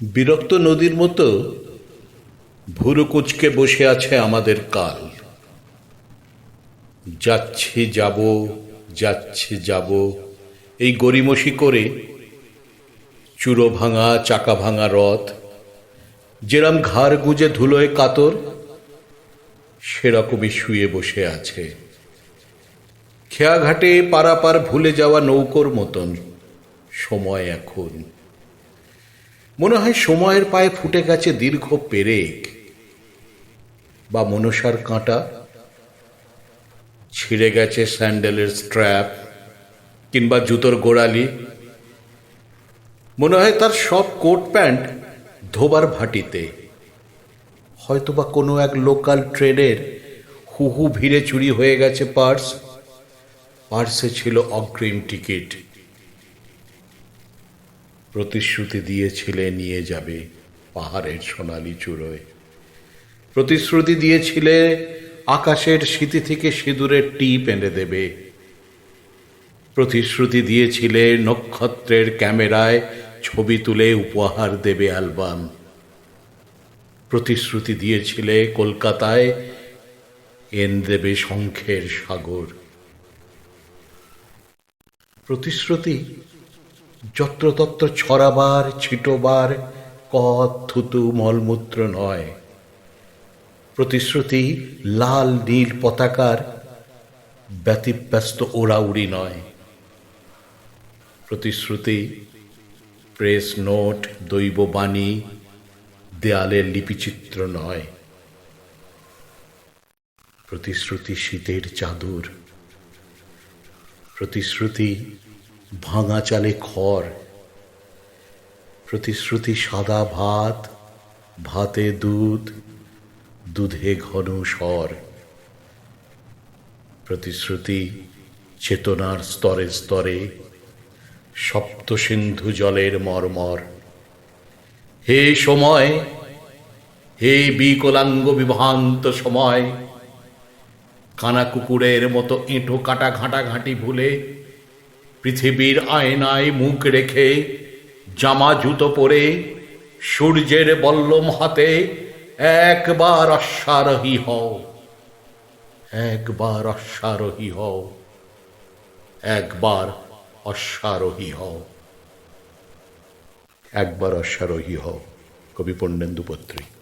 বিরক্ত নদীর মতো ভুরুকুচকে বসে আছে আমাদের কাল। যাচ্ছি যাব যাচ্ছি যাব। এই গরিমসি করে চুরো ভাঙা চাকা ভাঙা রথ, যেরম ঘাড় গুজে ধুলোয় কাতর, সেরকমই শুয়ে বসে আছে। খেয়াঘাটে পারাপার ভুলে যাওয়া নৌকোর মতন সময় এখন। মনে হয় সময়ের পায়ে ফুটে গেছে দীর্ঘ পেরেক। বা মনসার কাঁটা। ছিঁড়ে গেছে স্যান্ডেলের স্ট্র্যাপ কিংবা জুতোর গোড়ালি। মনে হয় তার সব কোট প্যান্ট ধোবার ভাটিতে। হয়তোবা কোনো এক লোকাল ট্রেনের হুহু ভিড়ে চুরি হয়ে গেছে পার্স। পার্সে ছিল অগ্রিম টিকিট। প্রতিশ্রুতি দিয়েছিলে নিয়ে যাবে পাহাড়ের সোনালি চূড়োয়। প্রতিশ্রুতি দিয়েছিলে আকাশের স্মৃতি থেকে সিঁদুরের টিপ এনে দেবে। প্রতিশ্রুতি দিয়েছিলে নক্ষত্রের ক্যামেরায় ছবি তুলে উপহার দেবে অ্যালবাম। প্রতিশ্রুতি দিয়েছিলে কলকাতায় এন দেবে শঙ্খের সাগর। প্রতিশ্রুতি যত্রতত্র ছড়াবার, ছিটোবার, কত থুতু মলমূত্র নয়। প্রতিশ্রুতি লাল নীল পতাকার ব্যতিব্যস্ত ওড়াউড়ি নয়। প্রতিশ্রুতি প্রেস নোট দৈববাণী দেয়ালের লিপিচিত্র নয়। প্রতিশ্রুতি শীতের চাদর। প্রতিশ্রুতি ভাঙা চালে খড়, প্রতিশ্রুতি সাদা ভাত, ভাতে দুধ, দুধে ঘন স্বর। প্রতিশ্রুতি চেতনার স্তরে স্তরে, সপ্ত সিন্ধু জলের মর্মর। হে সময়, হে বিকলাঙ্গ বিভ্রান্ত সময় কানা কুকুরের মতো এঁটো কাটা ঘাঁটাঘাঁটি ভুলে পৃথিবীর আয়নায় মুখ রেখে জামা জুতো পরে সূর্যের বল্লম হাতে একবার অশ্বারোহী হও, একবার অশ্বারোহী হও, একবার অশ্বারোহী হও, একবার অশ্বারোহী হও। কবি পণ্যেন্দু পত্রিক